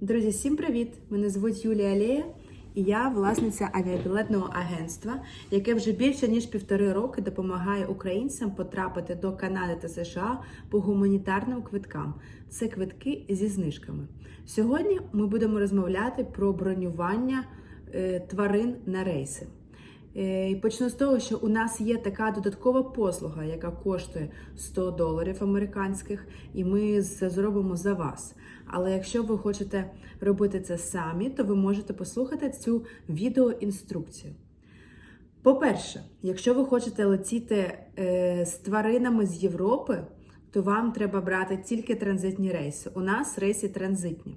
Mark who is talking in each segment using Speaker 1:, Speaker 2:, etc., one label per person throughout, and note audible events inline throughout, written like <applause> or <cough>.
Speaker 1: Друзі, всім привіт! Мене звуть Юлія Лея, і я власниця авіабілетного агентства, яке вже більше ніж півтори роки допомагає українцям потрапити до Канади та США по гуманітарним квиткам. Це квитки зі знижками. Сьогодні ми будемо розмовляти про бронювання е, тварин на рейси. Е, І почну з того, що у нас є така додаткова послуга, яка коштує 100 доларів американських, і ми це зробимо за вас. Але якщо ви хочете робити це самі, то ви можете послухати цю відеоінструкцію. По-перше, якщо ви хочете летіти е, з тваринами з Європи, то вам треба брати тільки транзитні рейси. У нас рейси транзитні.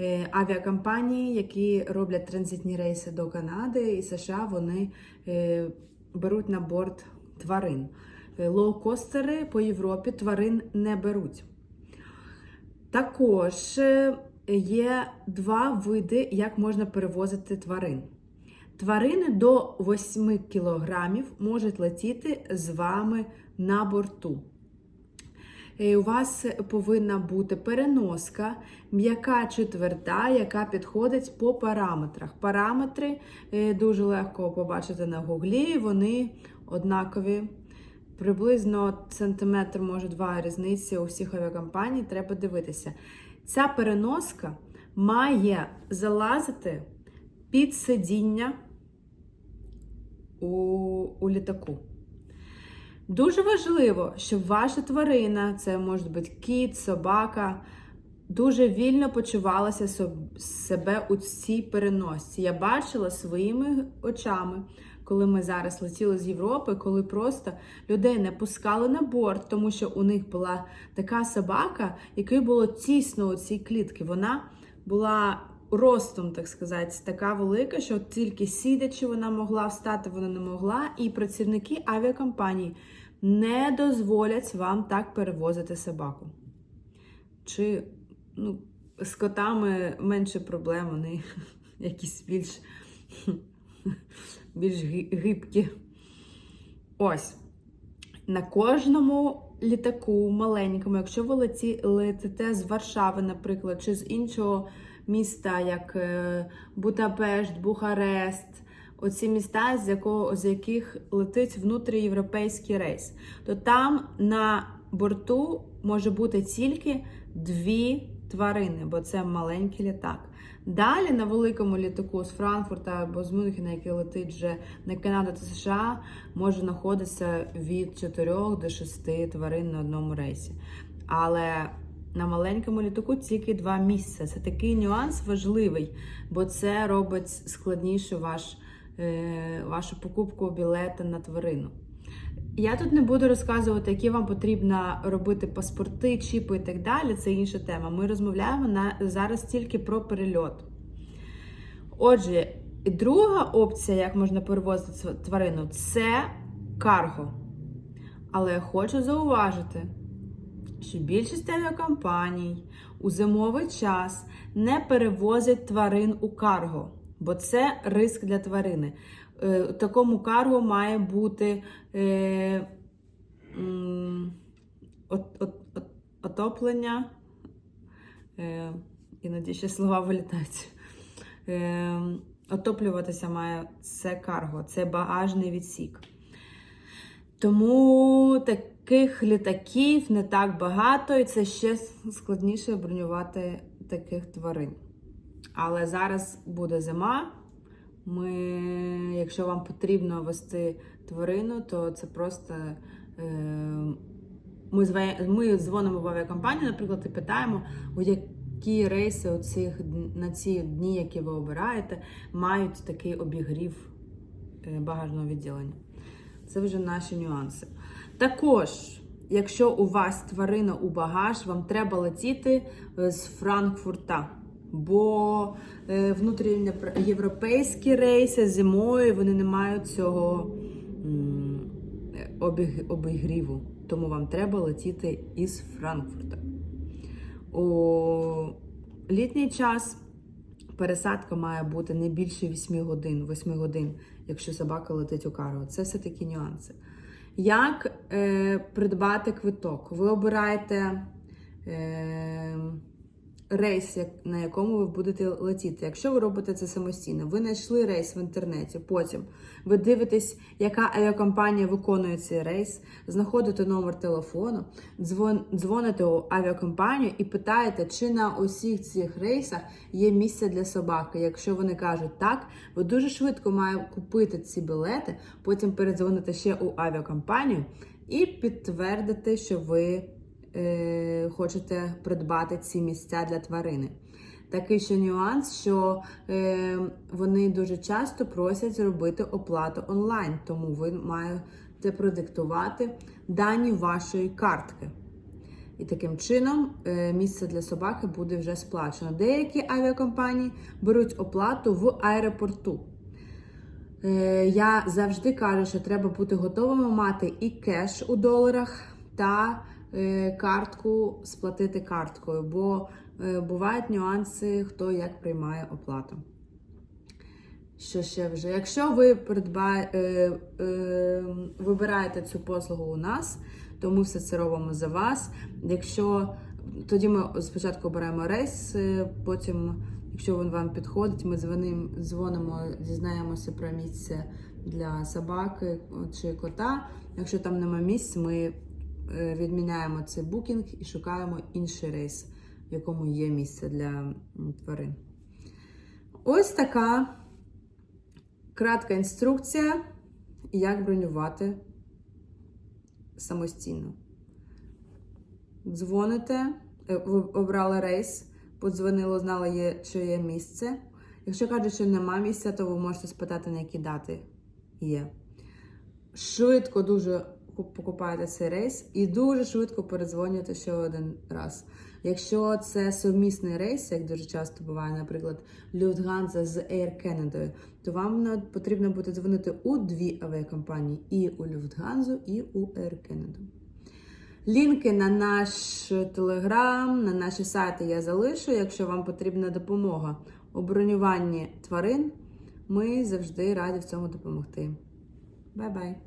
Speaker 1: Е, авіакомпанії, які роблять транзитні рейси до Канади і США, вони е, беруть на борт тварин. Е, Лоукостери по Європі тварин не беруть. Також є два види, як можна перевозити тварин. Тварини до 8 кілограмів можуть летіти з вами на борту. Е, У вас повинна бути переноска, м'яка чи тверда, яка підходить по параметрах. Параметри е, дуже легко побачити на гуглі, вони однакові. Приблизно сантиметр, може два різниці у всіх авіакомпаній, треба дивитися. Ця переноска має залазити під сидіння у, у літаку. Дуже важливо, щоб ваша тварина, це може бути кіт, собака, дуже вільно почувалася себе у цій переносці. Я бачила своїми очами, коли ми зараз летіли з Європи, коли просто людей не пускали на борт, тому що у них була така собака, якій було тісно у цій клітці. Вона була ростом, так сказати, така велика, що тільки сидячи вона могла встати, вона не могла. І працівники авіакомпанії не дозволять вам так перевозити собаку. Чи ну, з котами менше проблем, вони <laughs> якісь більш, <laughs> більш гибкі. Ось. На кожному літаку маленькому, якщо ви летите з Варшави, наприклад, чи з іншого міста, як е, Будапешт, Бухарест, оці міста, з, якого, з яких летить внутрієвропейський рейс, то там на борту може бути тільки дві тварини, бо це маленький літак. Далі на великому літаку з Франкфурта або з Мюнхена, який летить вже на Канаду та США, може знаходитися від 4 до 6 тварин на одному рейсі. Але на маленькому літаку тільки два місця. Це такий нюанс важливий, бо це робить складніше ваш, вашу покупку білета на тварину. Я тут не буду розказувати, які вам потрібно робити паспорти, чіпи і так далі. Це інша тема. Ми розмовляємо на, зараз тільки про перельот. Отже, і друга опція, як можна перевозити тварину, це карго. Але я хочу зауважити, що більшість авіакомпаній у зимовий час не перевозять тварин у карго, бо це риск для тварини. Е, такому карго має бути е, от, от, от, отоплення. Е, іноді ще слова вилітають. Отоплюватися має це карго, це багажний відсік. Тому таких літаків не так багато, і це ще складніше бронювати таких тварин. Але зараз буде зима. Ми, якщо вам потрібно вести тварину, то це просто е, ми, ми дзвонимо в авіакомпанію, наприклад, і питаємо, у які рейси у на ці дні, які ви обираєте, мають такий обігрів е, багажного відділення. Це вже наші нюанси. Також, якщо у вас тварина у багаж, вам треба летіти е, з Франкфурта. Бо е, внутрішньоєвропейські рейси зимою вони не мають цього обіг, обігріву. Тому вам треба летіти із Франкфурта. У літній час пересадка має бути не більше 8 годин, 8 годин, якщо собака летить у карго. Це все такі нюанси. Як е, придбати квиток? Ви обираєте е, рейс, на якому ви будете летіти. Якщо ви робите це самостійно, ви знайшли рейс в інтернеті, потім ви дивитесь, яка авіакомпанія виконує цей рейс, знаходите номер телефону, дзвон, дзвоните у авіакомпанію і питаєте, чи на усіх цих рейсах є місце для собаки. Якщо вони кажуть так, ви дуже швидко маєте купити ці білети, потім передзвонити ще у авіакомпанію і підтвердити, що ви е, хочете придбати ці місця для тварини. Такий ще нюанс, що е, вони дуже часто просять зробити оплату онлайн, тому ви маєте продиктувати дані вашої картки. І таким чином е, місце для собаки буде вже сплачено. Деякі авіакомпанії беруть оплату в аеропорту. Е, Я завжди кажу, що треба бути готовими мати і кеш у доларах, та картку сплатити карткою, бо е, бувають нюанси, хто як приймає оплату. Що ще вже? Якщо ви придба... е, е, вибираєте цю послугу у нас, то ми все це робимо за вас. Якщо тоді ми спочатку обираємо рейс, е, потім, якщо він вам підходить, ми дзвонимо, дзвонимо, дізнаємося про місце для собаки чи кота. Якщо там нема місць, ми е, відміняємо цей букінг і шукаємо інший рейс, в якому є місце для тварин. Ось така кратка інструкція, як бронювати самостійно. Дзвоните, е, ви обрали рейс, подзвонили, знали, що є місце. Якщо кажуть, що нема місця, то ви можете спитати, на які дати є. Швидко дуже покупаєте цей рейс і дуже швидко передзвонюєте ще один раз. Якщо це сумісний рейс, як дуже часто буває, наприклад, Lufthansa з Air Canada, то вам потрібно буде дзвонити у дві авіакомпанії: і у Lufthansa, і у Air Canada. Лінки на наш телеграм, на наші сайти я залишу. Якщо вам потрібна допомога у бронюванні тварин, ми завжди раді в цьому допомогти. Бай-бай!